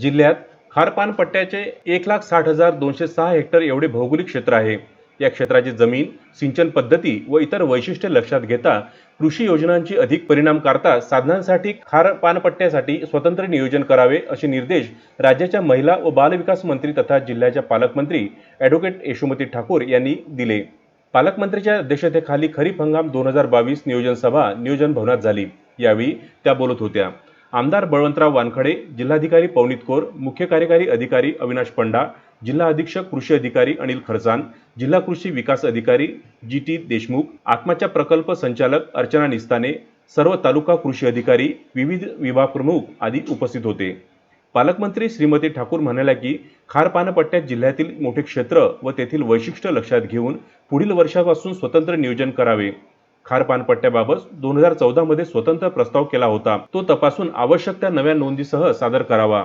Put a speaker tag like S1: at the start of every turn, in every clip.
S1: जिल्ह्यात खारपान पट्ट्याचे एक लाख साठ हजार दोनशे सहा हेक्टर एवढे भौगोलिक क्षेत्र आहे. या क्षेत्राची जमीन सिंचन पद्धती व इतर वैशिष्ट्ये लक्षात घेता कृषी योजनांची अधिक परिणामकारता साधनांसाठी खार पानपट्ट्यासाठी स्वतंत्र नियोजन करावे असे निर्देश राज्याच्या महिला व बालविकास मंत्री तथा जिल्ह्याच्या पालकमंत्री ॲडव्होकेट यशोमती ठाकूर यांनी दिले. पालकमंत्रीच्या अध्यक्षतेखाली खरीप हंगाम दोन हजार बावीस नियोजन सभा नियोजन भवनात झाली. यावेळी त्या बोलत होत्या. आमदार बळवंतराव वानखडे जिल्हाधिकारी पवनीत कोर मुख्य कार्यकारी अधिकारी अविनाश पंडा जिल्हा अधीक्षक कृषी अधिकारी अनिल खरसान जिल्हा कृषी विकास अधिकारी जी टी देशमुख आत्माच्या प्रकल्प संचालक अर्चना निस्ताने सर्व तालुका कृषी अधिकारी विविध विभाग प्रमुख आदी उपस्थित होते. पालकमंत्री श्रीमती ठाकूर म्हणाल्या की खारपानपट्ट्यात जिल्ह्यातील मोठे क्षेत्र व तेथील वैशिष्ट्य लक्षात घेऊन पुढील वर्षापासून स्वतंत्र नियोजन करावे. खार पानपट्ट्याबाबत दोन हजार चौदामध्ये स्वतंत्र प्रस्ताव केला होता. तो तपासून आवश्यक त्या नव्या नोंदीसह सादर करावा.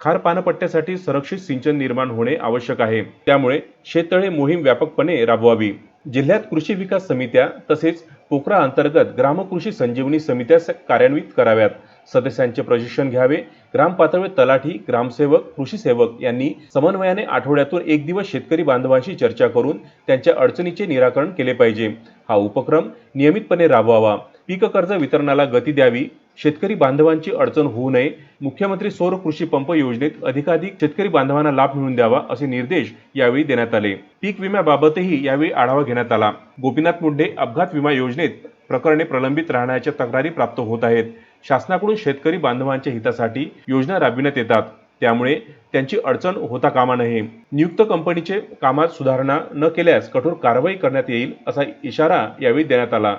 S1: खार पानपट्ट्यासाठी संरक्षित सिंचन निर्माण होणे आवश्यक आहे. त्यामुळे शेततळे मोहीम व्यापकपणे राबवावी. जिल्ह्यात कृषी विकास समित्या तसेच पोखरा अंतर्गत ग्रामकृषी संजीवनी समित्या कार्यान्वित कराव्यात. सदस्यांचे प्रशिक्षण घ्यावे. ग्राम पातळीवर तलाठी ग्रामसेवक कृषी सेवक यांनी समन्वयाने आठवड्यातून एक दिवस शेतकरी बांधवांशी चर्चा करून त्यांच्या अडचणीचे निराकरण केले पाहिजे. हा उपक्रम नियमितपणे राबवावा. पीक कर्ज वितरणाला गती द्यावी. शेतकरी बांधवांची अडचण होऊ नये. मुख्यमंत्री सौर कृषी पंप योजनेत अधिकाधिक शेतकरी बांधवांना लाभ मिळवून द्यावा असे निर्देश यावेळी देण्यात आले. पीक विम्याबाबतही यावेळी आढावा घेण्यात आला. गोपीनाथ मुंडे अपघात विमा योजनेत प्रकरणे प्रलंबित राहण्याच्या तक्रारी प्राप्त होत आहेत. शासनाकडून शेतकरी बांधवांच्या हितासाठी योजना राबविण्यात येतात. त्यामुळे त्यांची अडचण होता कामा नये. नियुक्त कंपनीचे कामात सुधारणा न केल्यास कठोर कारवाई करण्यात येईल असा इशारा यावेळी देण्यात आला.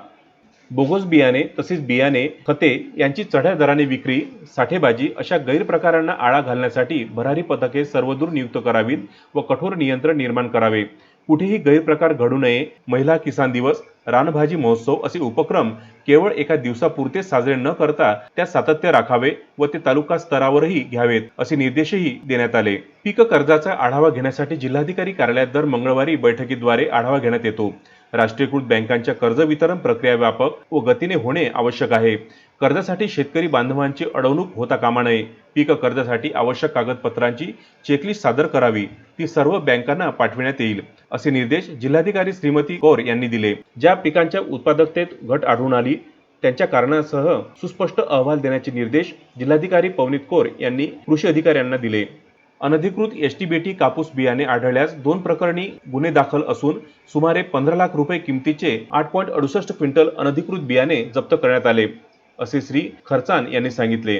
S1: बोगस बियाणे तसेच बियाणे खते यांची चढ्या दराने विक्री साठेबाजी अशा गैरप्रकारांना आळा घालण्यासाठी भरारी पथके सर्वदूर नियुक्त करावीत व कठोर नियंत्रण निर्माण करावे. कुठेही गैरप्रकार घडू नये. महिला किसान दिवस रानभाजी महोत्सव असे उपक्रम केवळ एका दिवसापुरते साजरे न करता त्या सातत्य राखावे व ते तालुका स्तरावरही घ्यावेत असे निर्देशही देण्यात आले. पीक कर्जाचा आढावा घेण्यासाठी जिल्हाधिकारी कार्यालयात दर मंगळवारी बैठकीद्वारे आढावा घेण्यात येतो. राष्ट्रीयकृत बँकांच्या कर्ज वितरण प्रक्रिया व्यापक व गतीने होणे आवश्यक आहे. कर्जासाठी शेतकरी बांधवांची अडवणूक होता कामा नये. पीक कर्जासाठी आवश्यक कागदपत्रांची चेकलिस्ट सादर करावी. ती सर्व बँकांना पाठविण्यात येईल असे निर्देश जिल्हाधिकारी श्रीमती कौर यांनी दिले. ज्या पिकांच्या उत्पादकतेत घट आढळून आली त्यांच्या कारणासह सुस्पष्ट अहवाल देण्याचे निर्देश जिल्हाधिकारी पवनीत कौर यांनी कृषी अधिकाऱ्यांना दिले. अनधिकृत एस टी बेटी कापूस बियाणे आढळल्यास दोन प्रकरणी गुन्हे दाखल असून सुमारे पंधरा लाख रुपये किमतीचे आठ पॉईंट अडुसष्ट क्विंटल अनधिकृत बियाणे जप्त करण्यात आले असे श्री खर्चान यांनी सांगितले.